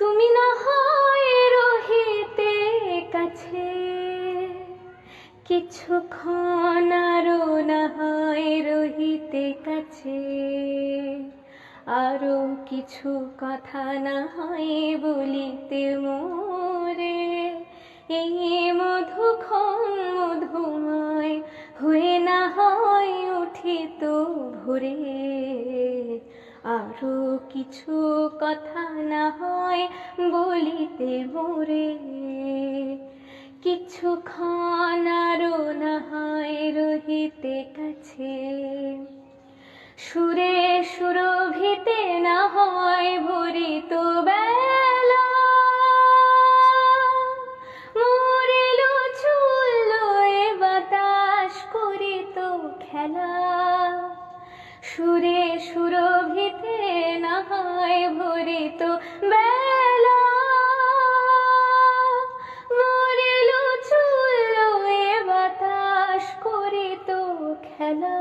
তুমি না হয় রহিতে কাছে। কিছুক্ষণ আরও না হয় রহিতে কাছে। আরও কিছু কথা না হয় বলিতে মোরে। এই মধুক্ষণ মধুময় হয়ে না হয় উঠিত ভোরে আরও কিছু কথা না হয় বলিতে মোরে। কিছুক্ষণ আরও না হয় রহিতে কাছে। সুরে সুরভিতে না হয় ভরিত বেলা। মরিল চুল বাতাস করিত খেলা। সুরে ভরিত বেলা। মরিল চুল এ বাতাস করিত খেলা।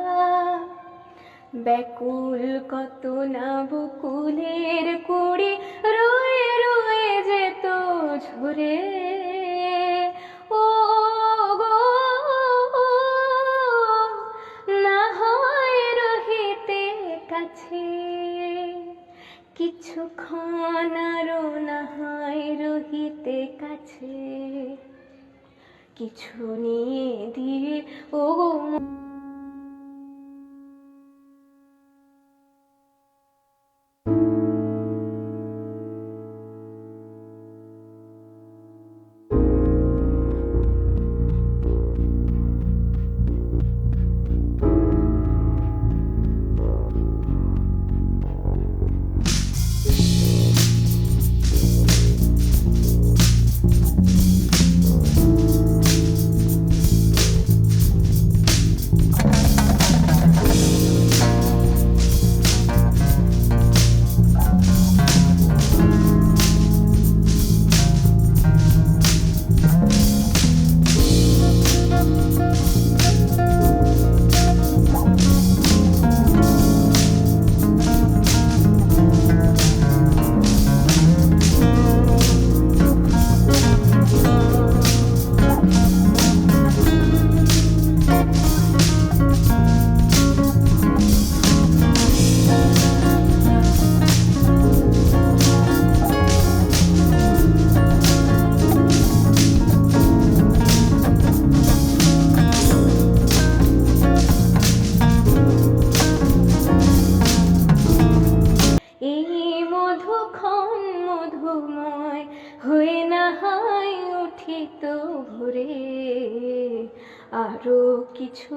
ব্যাকুল কত না বকুলের কুড়ি, রয়ে রয়ে কিছুক্ষণ আরও না হয় রহিতে কাছে। কিছু নিয়ে দিয়ে ও মধুময় হয়ে না হয় উঠিত ভোরে আরও কিছু